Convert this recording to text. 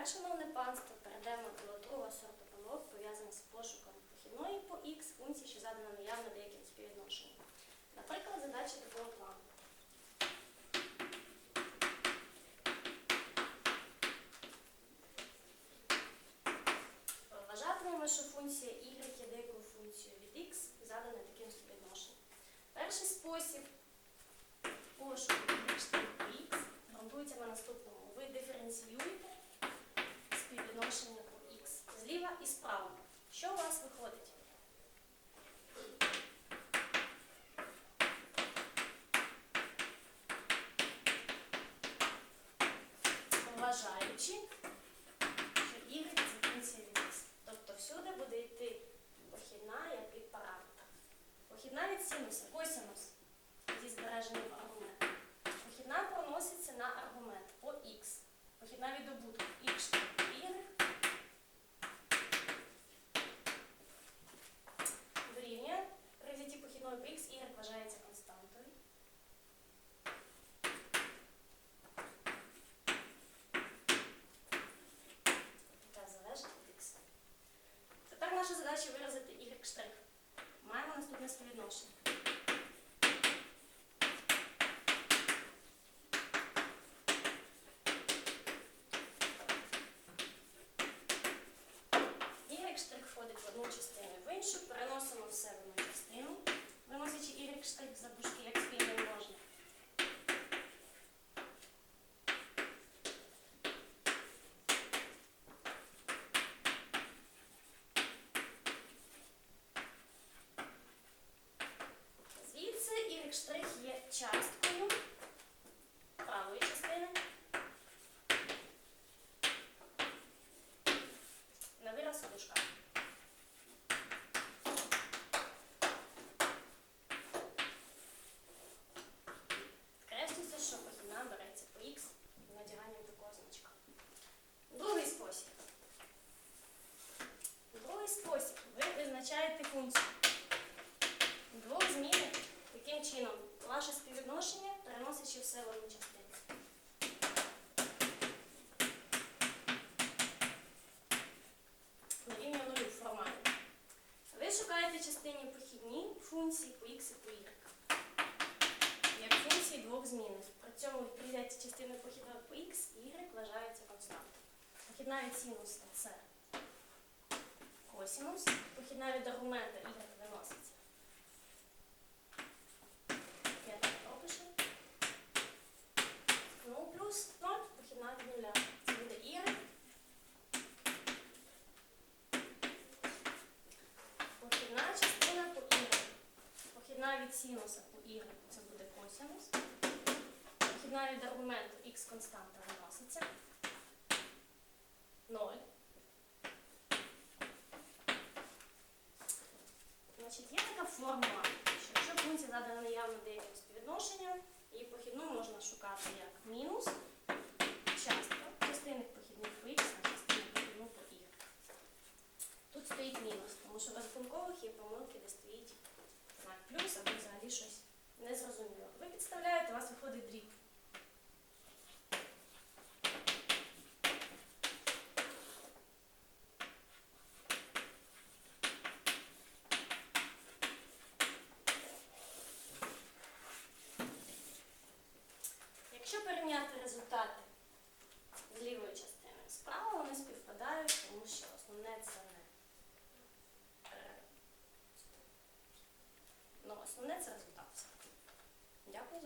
Тепер, шановне панство, перейдемо до другого сорту помилок, пов'язаних з пошуком похідної по х функції, що задана наявно деяким співвідношенням. Наприклад, задача такого плану. Вважатимемо, що функція y є деякою функцією від x, задана таким співвідношенням. Перший спосіб пошуку y по x ґрунтується на наступному. Ви диференціюєте співвідношення по x зліва і справа. Що у вас виходить? Вважаючи, що y це функція від x. Тобто всюди буде йти похідна як від параметра. Похідна від синуса, косинус зі збереженням аргументу. Похідна проноситься на аргумент по x. Похідна від добутку x y дорівнює. При взятті похідної по x y вважається константою. яка залежить від x. Тепер наша задача виразити y штрих. Співвідношення. Y штрих входить в одну частину в іншу, переносимо все в одну частину, виносячи Y штрих за дужки як Звідси штрих є часткою правої частини. На вираз у дужках. Що похідна береться по х надяганням такого значка. Другий спосіб. Другий спосіб. Ви визначаєте функцію чином ваше співвідношення переносячи все в одну частину. Дорівнює нулю формально. Ви шукаєте частині похідні функції по х і по y. Як функції двох змінних. При цьому відповідається частина похідної по х і y вважається константою. Похідна від синуса це косинус, похідна від аргумента y виноситься. Я так пропишу. Ну, плюс 0, похідна від нуля. Це буде y. Похідна частина по y. Похідна від синуса по y це буде косинус. Похідна від аргументу x константа виноситься. 0. Значить, є така формула, що якщо функція задана наявно деяким співвідношенням, її похідну можна шукати як мінус частка частини похідних по х на частину похідну по y. Тут стоїть мінус, тому що в розрахункових є помилки, де стоїть плюс або взагалі щось незрозуміло. Ви підставляєте, у вас виходить дріб. Якщо